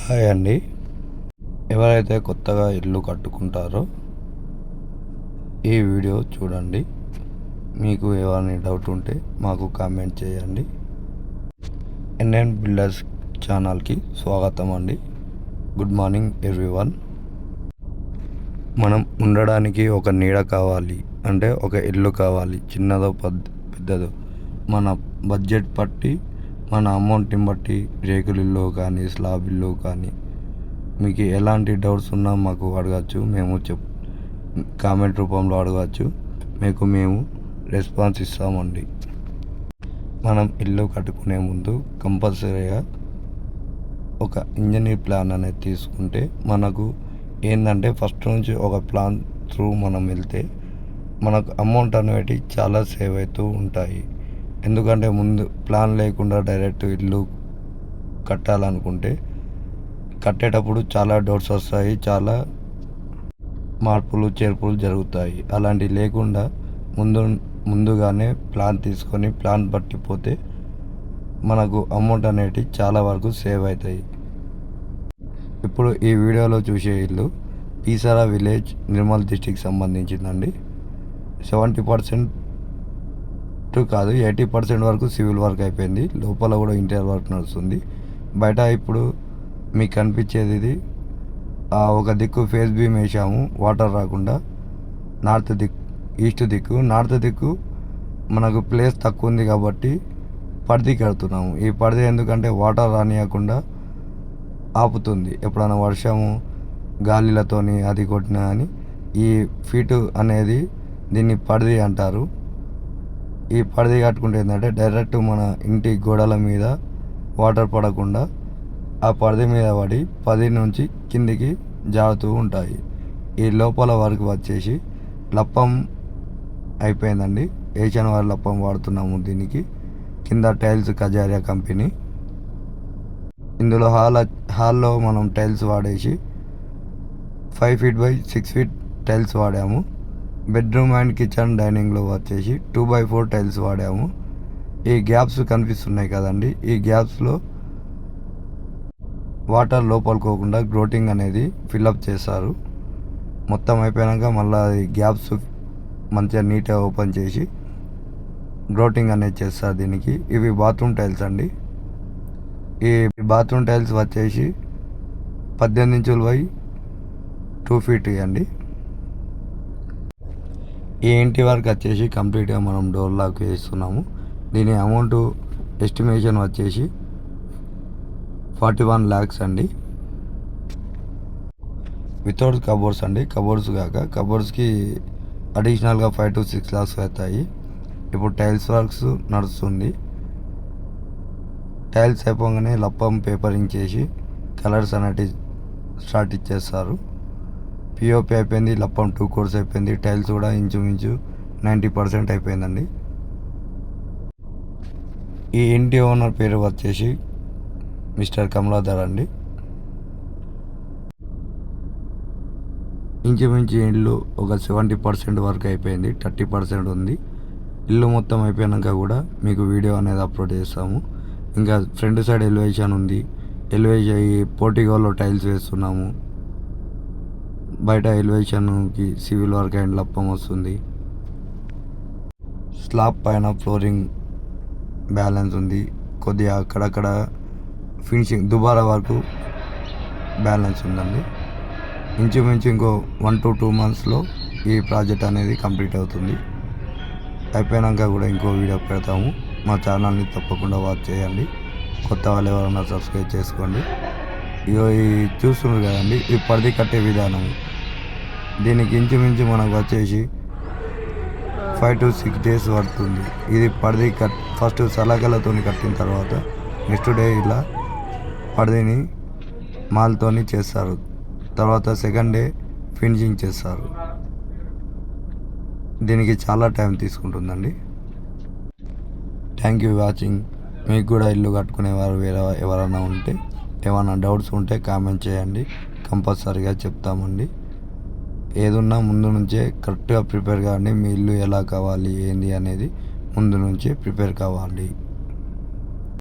Hi అండి. ఎవరైతే కొత్తగా ఇల్లు కట్టుకుంటారో ఈ వీడియో చూడండి. మీకు ఏమైనా డౌట్ ఉంటే మాకు కామెంట్ చేయండి. ఎన్ఎన్ బిల్డర్స్ ఛానల్కి స్వాగతం అండి. గుడ్ మార్నింగ్ ఎవ్రీవన్ మనం ఉండడానికి ఒక నీడ కావాలి అంటే ఒక ఇల్లు కావాలి చిన్నదో పెద్ద పెద్దదో. మన బడ్జెట్ పట్టి మన అమౌంట్ని బట్టి రేకులిల్లు కానీ స్లాబ్ ఇల్లు కానీ మీకు ఎలాంటి డౌట్స్ ఉన్నా మాకు అడగచ్చు మేము చెప్ కామెంట్ రూపంలో అడగచ్చు. మీకు మేము రెస్పాన్స్ ఇస్తామండి. మనం ఇల్లు కట్టుకునే ముందు కంపల్సరీగా ఒక ఇంజనీర్ ప్లాన్ అనేది తీసుకుంటే మనకు ఏంటంటే ఫస్ట్ నుంచి ఒక ప్లాన్ త్రూ మనం వెళ్తే మనకు అమౌంట్ అనేవి చాలా సేవ్ అవుతూ ఉంటాయి. ఎందుకంటే ముందు ప్లాన్ లేకుండా డైరెక్ట్ ఇల్లు కట్టాలనుకుంటే కట్టేటప్పుడు చాలా డౌట్స్ వస్తాయి చాలా మార్పులు చేర్పులు జరుగుతాయి. అలాంటివి లేకుండా ముందు ముందుగానే ప్లాన్ తీసుకొని ప్లాన్ పట్టిపోతే మనకు అమౌంట్ అనేటివి చాలా వరకు సేవ్ అవుతాయి. ఇప్పుడు ఈ వీడియోలో చూసే ఇల్లు పీసారా విలేజ్ నిర్మల్ డిస్టిక్ సంబంధించిందండి. సెవెంటీ పర్సెంట్ కాదు ఎయిటీ పర్సెంట్ వరకు సివిల్ వర్క్ అయిపోయింది. లోపల కూడా ఇంటీరియర్ వర్క్ నడుస్తుంది. బయట ఇప్పుడు మీకు కనిపించేది ఇది ఆ ఒక దిక్కు ఫేస్ బీమ్ వేసాము వాటర్ రాకుండా. నార్త్ దిక్కు ఈస్ట్ దిక్కు. నార్త్ దిక్కు మనకు ప్లేస్ తక్కువ ఉంది కాబట్టి పడిది కడుతున్నాము. ఈ పడిది ఎందుకంటే వాటర్ రానియకుండా ఆపుతుంది. ఎప్పుడైనా వర్షము గాలిలతోని అది కొట్టినా అని ఈ ఫీటు అనేది దీన్ని పడిది అంటారు. ఈ పరిధి కట్టుకుంటే ఏంటంటే డైరెక్ట్ మన ఇంటి గోడల మీద వాటర్ పడకుండా ఆ పరిధి మీద పడి పది నుంచి కిందికి జారుతూ ఉంటాయి. ఈ లోపల వరకు వచ్చేసి లప్పం అయిపోయిందండి. ఏషియన్ వారి లప్పం వాడుతున్నాము దీనికి. కింద టైల్స్ కజారియా కంపెనీ. ఇందులో హాల్ హాల్లో మనం టైల్స్ వాడేసి five feet by six feet tiles వాడాము. బెడ్రూమ్ అండ్ కిచెన్ డైనింగ్లో వచ్చేసి టూ బై ఫోర్ టైల్స్ వాడాము. ఈ గ్యాప్స్ కనిపిస్తున్నాయి కదండి. ఈ గ్యాప్స్లో వాటర్ లోపలుకోకుండా గ్రోటింగ్ అనేది ఫిల్అప్ చేస్తారు మొత్తం అయిపోయాక మళ్ళీ గ్యాప్స్ మంచిగా నీట్గా ఓపెన్ చేసి గ్రోటింగ్ అనేది చేస్తారు దీనికి. ఇవి బాత్రూమ్ టైల్స్ అండి. ఈ బాత్రూమ్ టైల్స్ వచ్చేసి పద్దెనిమిది ఇంచులు పోయి టూ ఫీట్ అండి ఈ ఇంటి వరకు వచ్చేసి కంప్లీట్గా మనం డోర్ లాక్ చేస్తున్నాము. దీని అమౌంట్ ఎస్టిమేషన్ వచ్చేసి ఫార్టీ వన్ ల్యాక్స్ అండి. వితౌట్ కబోర్డ్స్ అండి. కబోర్డ్స్ కాక కబోర్డ్స్కి అడిషనల్గా ఫైవ్ టు సిక్స్ ల్యాక్స్ అవుతాయి. ఇప్పుడు టైల్స్ వర్క్స్ నడుస్తుంది. టైల్స్ అయిపోగానే లప్పం పేపరింగ్ చేసి కలర్స్ అనేటివి స్టార్ట్ ఇచ్చేస్తారు. పిఓపి అయిపోయింది లప్పం టూ కోర్స్ అయిపోయింది టైల్స్ కూడా ఇంచుమించు నైంటీ పర్సెంట్ అయిపోయిందండి. ఈ ఇంటి ఓనర్ పేరు వచ్చేసి మిస్టర్ కమలాధర్ అండి. ఇంచుమించు ఇల్లు ఒక సెవెంటీ పర్సెంట్ వరకు అయిపోయింది థర్టీ పర్సెంట్ ఉంది. ఇల్లు మొత్తం అయిపోయాక కూడా మీకు వీడియో అనేది అప్లోడ్ చేస్తాము. ఇంకా ఫ్రంట్ సైడ్ ఎలివేషన్ ఉంది ఎలివేషన్ పోర్టిగోలో టైల్స్ వేస్తున్నాము. బయట ఎలివేషన్కి సివిల్ వర్క్ అండ్ లప్పం వస్తుంది. స్లాబ్ పైన ఫ్లోరింగ్ బ్యాలెన్స్ ఉంది. కొద్దిగా అక్కడక్కడ ఫినిషింగ్ దుబారా వరకు బ్యాలెన్స్ ఉందండి. ఇంచుమించు ఇంకో వన్ టు టూ మంత్స్లో ఈ ప్రాజెక్ట్ అనేది కంప్లీట్ అవుతుంది. అయిపోయాక కూడా ఇంకో వీడియో పెడతాము. మా ఛానల్ని తప్పకుండా వాచ్ చేయండి. కొత్త వాళ్ళు ఎవరైనా సబ్స్క్రైబ్ చేసుకోండి. ఇగో ఈ చూస్తున్నారు కదండి ఈ పరిధి కట్టే విధానం. దీనికి ఇంచుమించు మనకు వచ్చేసి ఫైవ్ టు సిక్స్ డేస్ పడుతుంది. ఇది పడది కట్ ఫస్ట్ సలకలతో కట్టిన తర్వాత నెక్స్ట్ డే ఇలా పరిధిని మాల్తోని చేస్తారు. తర్వాత సెకండ్ డే ఫినిషింగ్ చేస్తారు. దీనికి చాలా టైం తీసుకుంటుందండి. థ్యాంక్ యూ వాచింగ్ మీకు కూడా ఇల్లు కట్టుకునేవారు వేరే ఎవరైనా ఉంటే ఏమైనా డౌట్స్ ఉంటే కామెంట్ చేయండి. కంపల్సరీగా చెప్తామండి. ఏదున్నా ముందు నుంచే కరెక్ట్గా ప్రిపేర్ కావండి మీ ఇల్లు ఎలా కావాలి ఏంది అనేది ముందు నుంచే ప్రిపేర్ కావాలి